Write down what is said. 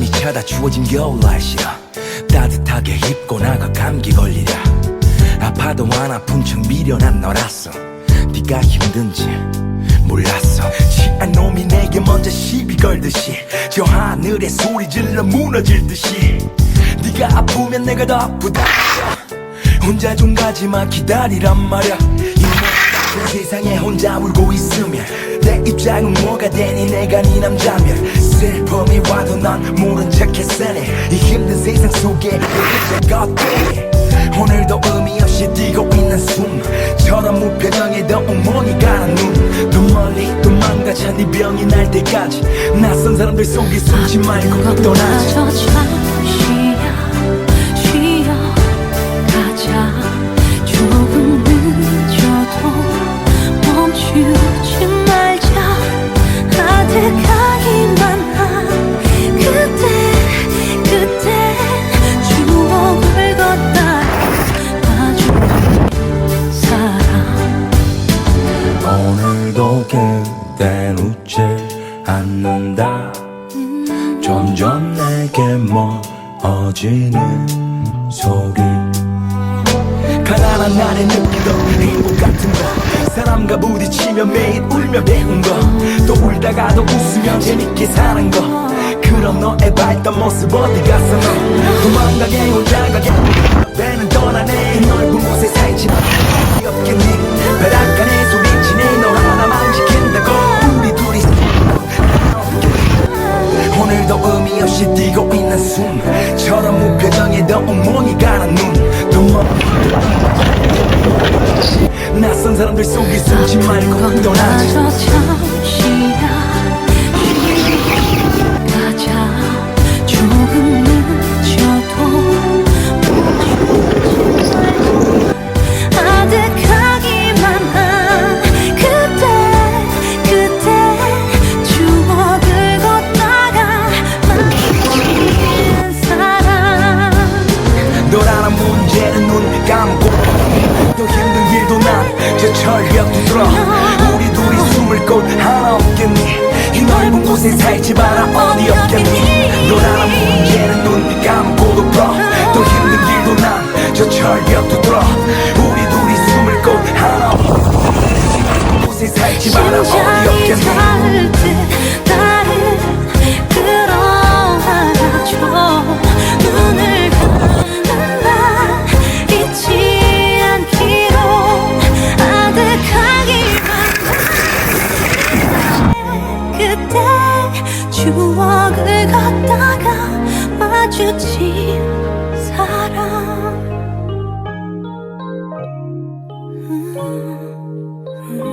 날마다 추워진 겨울 날씨야 따뜻하게 입고 나가 감기 걸리랴 아파도 안 아픈 척 미련한 너라서 네가 힘든지 몰랐어 취한 놈이 내게 먼저 시비 걸듯이 저 하늘에 소리 질러 무너질 듯이 네가 아프면 내가 더 아프다. 혼자 좀 가지마 기다리란 말야. 이그 세상에 혼자 울고 있으면 내 입장은 뭐가 되니? 내가 네 남자면 슬픔이 와도 난 모른 척 했으니 이 힘든 세상 속에 이제 것들이 오늘도 의미 없이 뛰고 있는 숨처럼 무표정에도 엉망이 가는 눈또 멀리 도망가자 네 병이 날 때까지. 낯선 사람들 속에 숨지 말고 떠나지 않는다. 점점 내게 멀어지는 소리. 가난한 날에 느끼던 행복 같은 거. 사람과 부딪히며 매일 울며 배운 거또 울다가도 웃으며 재밌게 사는 거. 그런 너의 밝던 모습 어디 갔어 너? 도망가게 혼 처럼 무표정에도 엉망이 가는 눈또 낯선 사람들 속에 숨지. 말고 가자 또 힘든 길도 난저 철벽도 들어 우리 둘이 숨을 곳 하나 없겠니? 이 넓은 곳에 살지 마라. 어디 없겠니? 너라는 문제는 눈 감고도 풀또 힘든 길도 난 저 철벽도 들어 우리 둘이 숨을 곳 하나 없겠니? 곳에 살지 마라. 어디 없겠니 추억을 걷다가 마주친 사람 음, 음.